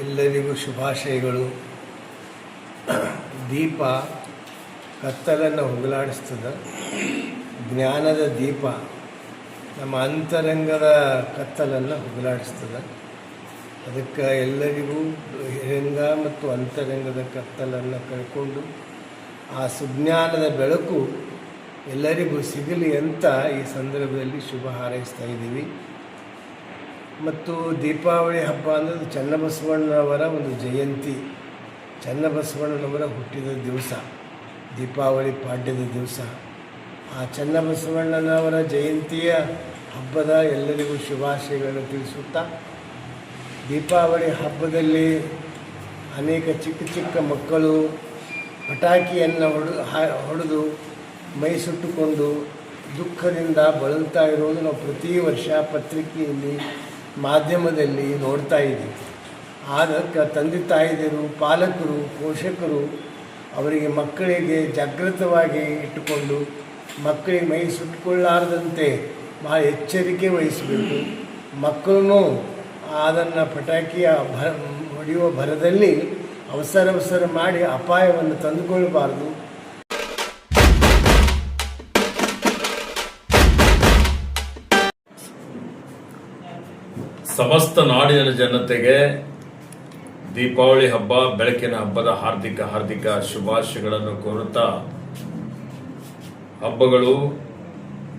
ಎಲ್ಲರಿಗೂ ಶುಭಾಶಯಗಳು. ದೀಪ ಕತ್ತಲನ್ನು ಹೊಗಲಾಡಿಸ್ತದೆ. ಜ್ಞಾನದ ದೀಪ ನಮ್ಮ ಅಂತರಂಗದ ಕತ್ತಲನ್ನು ಹೊಗಲಾಡಿಸ್ತದೆ. ಅದಕ್ಕೆ ಎಲ್ಲರಿಗೂ ಬಹಿರಂಗ ಮತ್ತು ಅಂತರಂಗದ ಕತ್ತಲನ್ನು ಕಳ್ಕೊಂಡು ಆ ಸುಜ್ಞಾನದ ಬೆಳಕು ಎಲ್ಲರಿಗೂ ಸಿಗಲಿ ಅಂತ ಈ ಸಂದರ್ಭದಲ್ಲಿ ಶುಭ ಹಾರೈಸ್ತಾ ಇದ್ದೀವಿ. ಮತ್ತು ದೀಪಾವಳಿ ಹಬ್ಬ ಅಂದರೆ ಚನ್ನಬಸವಣ್ಣನವರ ಒಂದು ಜಯಂತಿ. ಚನ್ನಬಸವಣ್ಣನವರ ಹುಟ್ಟಿದ ದಿವಸ, ದೀಪಾವಳಿ ಪಾಡ್ಯದ ದಿವಸ. ಆ ಚನ್ನಬಸವಣ್ಣನವರ ಜಯಂತಿಯ ಹಬ್ಬದ ಎಲ್ಲರಿಗೂ ಶುಭಾಶಯಗಳನ್ನು ತಿಳಿಸುತ್ತಾ, ದೀಪಾವಳಿ ಹಬ್ಬದಲ್ಲಿ ಅನೇಕ ಚಿಕ್ಕ ಚಿಕ್ಕ ಮಕ್ಕಳು ಪಟಾಕಿಯನ್ನು ಹೊಡೆದು ಹೊಡೆದು ಮೈ ಸುಟ್ಟುಕೊಂಡು ದುಃಖದಿಂದ ಬಳಲ್ತಾ ಇರೋದು ನಾವು ಪ್ರತಿ ವರ್ಷ ಪತ್ರಿಕೆಯಲ್ಲಿ ಮಾಧ್ಯಮದಲ್ಲಿ ನೋಡ್ತಾ ಇದ್ದೀವಿ ಆದ ತಂದೆ ತಾಯಿದರು ಪಾಲಕರು, ಪೋಷಕರು ಅವರಿಗೆ ಮಕ್ಕಳಿಗೆ ಜಾಗೃತವಾಗಿ ಇಟ್ಟುಕೊಂಡು ಮಕ್ಕಳಿಗೆ ಮೈ ಸುಟ್ಟುಕೊಳ್ಳಾರದಂತೆ ಭಾಳ ಎಚ್ಚರಿಕೆ ವಹಿಸಬೇಕು. ಮಕ್ಕಳೂ ಅದನ್ನು ಪಟಾಕಿಯ ಭ ಹೊಡೆಯುವ ಭರದಲ್ಲಿ ಅವಸರವಸರ ಮಾಡಿ ಅಪಾಯವನ್ನು ತಂದುಕೊಳ್ಳಬಾರ್ದು ಸಮಸ್ತ ನಾಡಿನ ಜನತೆಗೆ ದೀಪಾವಳಿ ಹಬ್ಬ, ಬೆಳಕಿನ ಹಬ್ಬದ ಹಾರ್ದಿಕ ಹಾರ್ದಿಕ ಶುಭಾಶಯಗಳನ್ನು ಕೋರುತ್ತಾ ಹಬ್ಬಗಳು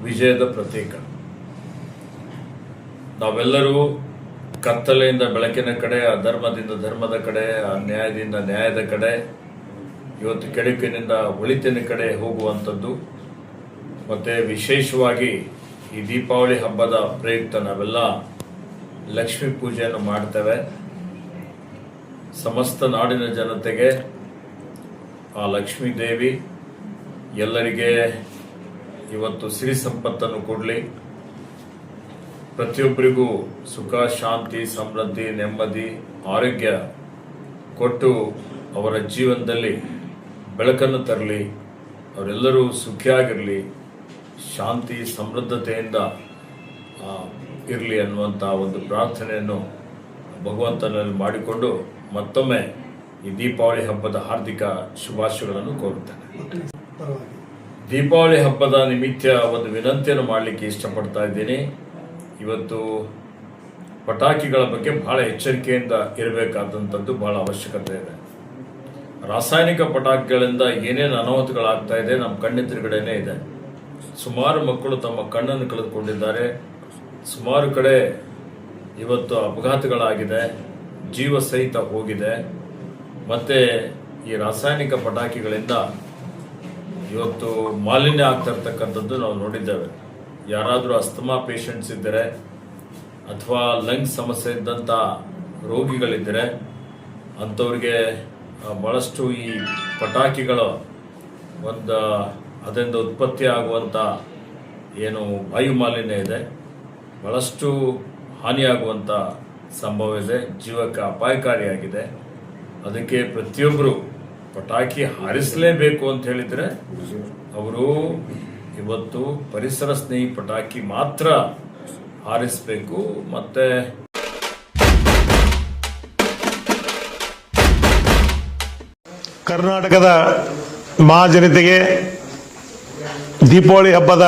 ವಿಜಯದ ಪ್ರತೀಕ. ನಾವೆಲ್ಲರೂ ಕತ್ತಲೆಯಿಂದ ಬೆಳಕಿನ ಕಡೆ, ಅಧರ್ಮದಿಂದ ಧರ್ಮದ ಕಡೆ, ಅನ್ಯಾಯದಿಂದ ನ್ಯಾಯದ ಕಡೆ, ಇವತ್ತು ಕೆಡುಕಿನಿಂದ ಒಳಿತಿನ ಕಡೆ ಹೋಗುವಂಥದ್ದು. ಮತ್ತು ವಿಶೇಷವಾಗಿ ಈ ದೀಪಾವಳಿ ಹಬ್ಬದ ಪ್ರಯುಕ್ತ ನಾವೆಲ್ಲ ಲಕ್ಷ್ಮೀ ಪೂಜೆಯನ್ನು ಮಾಡ್ತೇವೆ. ಸಮಸ್ತ ನಾಡಿನ ಜನತೆಗೆ ಆ ಲಕ್ಷ್ಮೀ ದೇವಿ ಎಲ್ಲರಿಗೆ ಇವತ್ತು ಸಿರಿ ಸಂಪತ್ತನ್ನು ಕೊಡಲಿ. ಪ್ರತಿಯೊಬ್ಬರಿಗೂ ಸುಖ, ಶಾಂತಿ, ಸಮೃದ್ಧಿ, ನೆಮ್ಮದಿ, ಆರೋಗ್ಯ ಕೊಟ್ಟು ಅವರ ಜೀವನದಲ್ಲಿ ಬೆಳಕನ್ನು ತರಲಿ. ಅವರೆಲ್ಲರೂ ಸುಖಿಯಾಗಿರಲಿ. ಶಾಂತಿ, ಸಮೃದ್ಧತೆಯಿಂದ ಇರಲಿ ಅನ್ನುವಂಥ ಒಂದು ಪ್ರಾರ್ಥನೆಯನ್ನು ಭಗವಂತನಲ್ಲಿ ಮಾಡಿಕೊಂಡು ಮತ್ತೊಮ್ಮೆ ಈ ದೀಪಾವಳಿ ಹಬ್ಬದ ಹಾರ್ದಿಕ ಶುಭಾಶಯಗಳನ್ನು ಕೋರುತ್ತೇನೆ. ದೀಪಾವಳಿ ಹಬ್ಬದ ನಿಮಿತ್ತ ಒಂದು ವಿನಂತಿಯನ್ನು ಮಾಡಲಿಕ್ಕೆ ಇಷ್ಟಪಡ್ತಾ ಇದ್ದೀನಿ. ಇವತ್ತು ಪಟಾಕಿಗಳ ಬಗ್ಗೆ ಬಹಳ ಎಚ್ಚರಿಕೆಯಿಂದ ಇರಬೇಕಾದಂಥದ್ದು ಬಹಳ ಅವಶ್ಯಕತೆ ಇದೆ. ರಾಸಾಯನಿಕ ಪಟಾಕಿಗಳಿಂದ ಏನೇನು ಅನಾಹುತಗಳಾಗ್ತಾ ಇದೆ ನಮ್ಮ ಕಣ್ಣೆದುರುಗಡೆನೇ ಇದೆ. ಸುಮಾರು ಮಕ್ಕಳು ತಮ್ಮ ಕಣ್ಣನ್ನು ಕಳೆದುಕೊಂಡಿದ್ದಾರೆ. ಸುಮಾರು ಕಡೆ ಇವತ್ತು ಅಪಘಾತಗಳಾಗಿದೆ, ಜೀವ ಸಹಿತ ಹೋಗಿದೆ. ಮತ್ತೆ ಈ ರಾಸಾಯನಿಕ ಪಟಾಕಿಗಳಿಂದ ಇವತ್ತು ಮಾಲಿನ್ಯ ಆಗ್ತಾ ಇರ್ತಕ್ಕಂಥದ್ದು ನಾವು ನೋಡಿದ್ದೇವೆ. ಯಾರಾದರೂ ಅಸ್ತಮಾ ಪೇಷಂಟ್ಸ್ ಇದ್ದರೆ ಅಥವಾ ಲಂಗ್ಸ್ ಸಮಸ್ಯೆ ಇದ್ದಂಥ ರೋಗಿಗಳಿದ್ದರೆ ಅಂಥವ್ರಿಗೆ ಭಾಳಷ್ಟು ಈ ಪಟಾಕಿಗಳು ಒಂದು, ಅದರಿಂದ ಉತ್ಪತ್ತಿ ಆಗುವಂಥ ಏನು ವಾಯು ಮಾಲಿನ್ಯ ಇದೆ. ಬಹಳಷ್ಟು ಹಾನಿಯಾಗುವಂಥ ಸಂಭವ ಇದೆ ಜೀವಕ್ಕೆ ಅಪಾಯಕಾರಿಯಾಗಿದೆ. ಅದಕ್ಕೆ ಪ್ರತಿಯೊಬ್ಬರು ಪಟಾಕಿ ಹಾರಿಸಲೇಬೇಕು ಅಂತ ಹೇಳಿದರೆ ಅವರು ಇವತ್ತು ಪರಿಸರ ಸ್ನೇಹಿ ಪಟಾಕಿ ಮಾತ್ರ ಹಾರಿಸಬೇಕು. ಮತ್ತೆ ಕರ್ನಾಟಕದ ಮಹಾಜನತೆಗೆ ದೀಪಾವಳಿ ಹಬ್ಬದ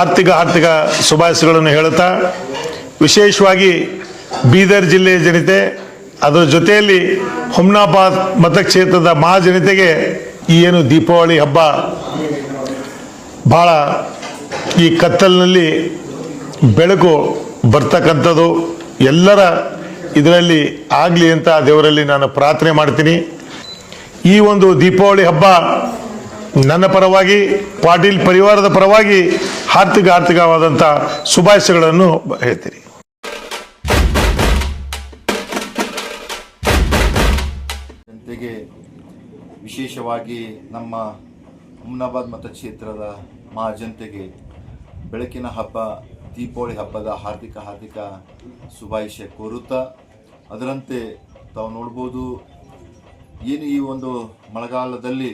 ಆರ್ಥಿಕ ಆರ್ಥಿಕ ಶುಭಾಶಯಗಳನ್ನು ಹೇಳುತ್ತಾ, ವಿಶೇಷವಾಗಿ ಬೀದರ್ ಜಿಲ್ಲೆಯ ಜನತೆ, ಅದರ ಜೊತೆಯಲ್ಲಿ ಹುಮ್ನಾಬಾದ್ ಮತಕ್ಷೇತ್ರದ ಮಹಾಜನತೆಗೆ ಈ ಏನು ದೀಪಾವಳಿ ಹಬ್ಬ ಭಾಳ ಈ ಕತ್ತಲಿನಲ್ಲಿ ಬೆಳಕು ಬರ್ತಕ್ಕಂಥದ್ದು. ಎಲ್ಲರ ಇದರಲ್ಲಿ ಆಗಲಿ ಅಂತ ದೇವರಲ್ಲಿ ನಾನು ಪ್ರಾರ್ಥನೆ ಮಾಡ್ತೀನಿ. ಈ ಒಂದು ದೀಪಾವಳಿ ಹಬ್ಬ ನನ್ನ ಪರವಾಗಿ, ಪಾಟೀಲ್ ಪರಿವಾರದ ಪರವಾಗಿ ಆರ್ಥಿಕ ಆರ್ಥಿಕವಾದಂಥ ಶುಭಾಶಯಗಳನ್ನು ಹೇಳ್ತೀನಿ. ಜನತೆಗೆ ವಿಶೇಷವಾಗಿ ನಮ್ಮ ಹುಮ್ನಾಬಾದ್ ಮತಕ್ಷೇತ್ರದ ಮಹಾಜನತೆಗೆ ಬೆಳಕಿನ ಹಬ್ಬ, ದೀಪಾವಳಿ ಹಬ್ಬದ ಹಾರ್ದಿಕ ಹಾರ್ದಿಕ ಶುಭಾಶಯ ಕೋರುತ್ತಾ ಅದರಂತೆ ತಾವು ನೋಡ್ಬೋದು, ಏನು ಈ ಒಂದು ಮಳೆಗಾಲದಲ್ಲಿ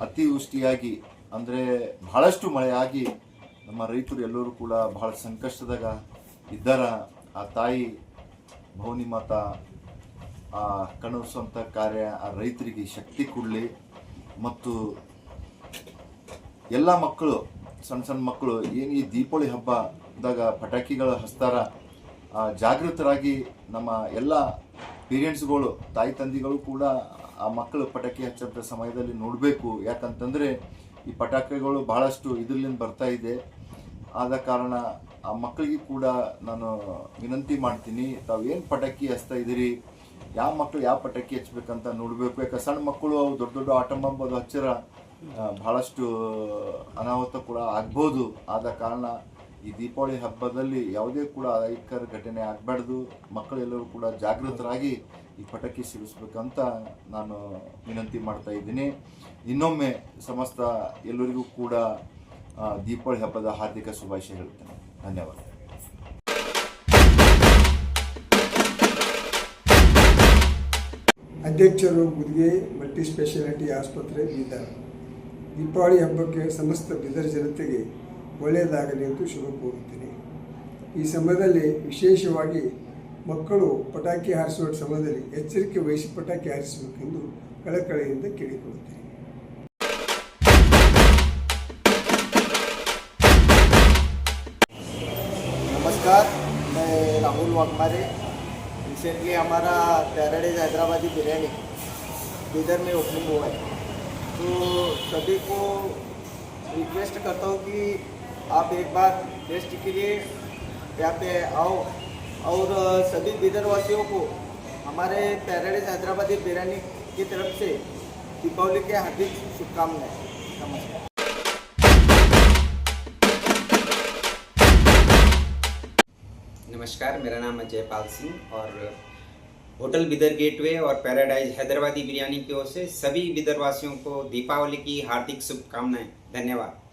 ಅತಿವೃಷ್ಟಿಯಾಗಿ ಅಂದರೆ ಬಹಳಷ್ಟು ಮಳೆಯಾಗಿ ನಮ್ಮ ರೈತರು ಎಲ್ಲರೂ ಕೂಡ ಬಹಳ ಸಂಕಷ್ಟದಾಗ ಇದ್ದಾರ. ಆ ತಾಯಿ ಭವನಿ ಮಾತಾ ಆ ಕಣಿಸುವಂಥ ಕಾರ್ಯ ಆ ರೈತರಿಗೆ ಶಕ್ತಿ ಕೊಡಲಿ. ಮತ್ತು ಎಲ್ಲ ಮಕ್ಕಳು ಸಣ್ಣ ಸಣ್ಣ ಮಕ್ಕಳು ಏನು ಈ ದೀಪಾವಳಿ ಹಬ್ಬದಾಗ ಪಟಾಕಿಗಳು ಹಸ್ತಾರ ಆ, ಜಾಗೃತರಾಗಿ ನಮ್ಮ ಎಲ್ಲ ಪೇರೆಂಟ್ಸ್ಗಳು ತಾಯಿ ತಂದೆಗಳು ಕೂಡ ಆ ಮಕ್ಕಳು ಪಟಾಕಿ ಹಚ್ಚಂಥ ಸಮಯದಲ್ಲಿ ನೋಡಬೇಕು. ಯಾಕಂತಂದರೆ ಈ ಪಟಾಕಿಗಳು ಭಾಳಷ್ಟು ಇದರಿಂದ ಬರ್ತಾ ಇದೆ. ಆದ ಕಾರಣ ಆ ಮಕ್ಕಳಿಗೆ ಕೂಡ ನಾನು ವಿನಂತಿ ಮಾಡ್ತೀನಿ ತಾವು ಏನು ಪಟಾಕಿ ಹಚ್ತಾ ಇದ್ದೀರಿ ಯಾವ ಮಕ್ಕಳು ಯಾವ ಪಟಾಕಿ ಹಚ್ಬೇಕಂತ ನೋಡಬೇಕು. ಯಾಕೆ ಸಣ್ಣ ಮಕ್ಕಳು ಅವು ದೊಡ್ಡ ದೊಡ್ಡ ಆಟಂ ಬಾಂಬ್ ಅದು ಹಚ್ಚಿರ ಆ, ಬಹಳಷ್ಟು ಅನಾಹುತ ಕೂಡ ಆಗ್ಬೋದು. ಆದ ಕಾರಣ ಈ ದೀಪಾವಳಿ ಹಬ್ಬದಲ್ಲಿ ಯಾವುದೇ ಕೂಡ ಅಹಿತಕರ ಘಟನೆ ಆಗಬಾರ್ದು. ಮಕ್ಕಳೆಲ್ಲರೂ ಕೂಡ ಜಾಗೃತರಾಗಿ ಈ ಪಟಾಕಿ ಸಿಡಿಸ್ಬೇಕಂತ ನಾನು ವಿನಂತಿ ಮಾಡ್ತಾ ಇದ್ದೀನಿ. ಇನ್ನೊಮ್ಮೆ ಸಮಸ್ತ ಎಲ್ಲರಿಗೂ ಕೂಡ ದೀಪಾವಳಿ ಹಬ್ಬದ ಹಾರ್ದಿಕ ಶುಭಾಶಯ ಹೇಳ್ತೇನೆ. ಧನ್ಯವಾದ. ಅಧ್ಯಕ್ಷರು ಗುದಿಗೆ ಮಲ್ಟಿ ಸ್ಪೆಷಾಲಿಟಿ ಆಸ್ಪತ್ರೆ ಬೀದರ್. ದೀಪಾವಳಿ ಹಬ್ಬಕ್ಕೆ ಸಮಸ್ತ ಬೀದರ್ ಜನತೆಗೆ ಒಳ್ಳೆಯದಾಗಲಿ ಎಂದು ಶುಭ ಕೋರುತ್ತೇನೆ ಈ ಸಮಯದಲ್ಲಿ ವಿಶೇಷವಾಗಿ ಮಕ್ಕಳು ಪಟಾಕಿ ಹಾರಿಸುವ ಸಮಯದಲ್ಲಿ ಎಚ್ಚರಿಕೆ ವಹಿಸಿ ಪಟಾಕಿ ಹಾರಿಸಬೇಕೆಂದು ಕಳಕಳಿಯಿಂದ ಕೇಳಿಕೊಳ್ಳುತ್ತೇನೆ नमस्कार मैं राहुल वाघमारे रिसेंटली हमारा पैराडाइज हैदराबादी बिरयानी बीदर में ओपनिंग हुआ है तो सभी को रिक्वेस्ट करता हूँ कि आप एक बार टेस्ट के लिए यहाँ पे आओ। और सभी बीदर वासियों को, हमारे पैराडाइज हैदराबादी बिरयानी की तरफ़ से दीपावली के हार्दिक शुभकामनाएँ। नमस्कार। नमस्कार, मेरा नाम है जयपाल सिंह और, होटल बिदर गेटवे और पैराडाइज हैदराबादी बिरयानी की ओर से सभी बिदर वासियों को दीपावली की हार्दिक शुभकामनाएँ। धन्यवाद।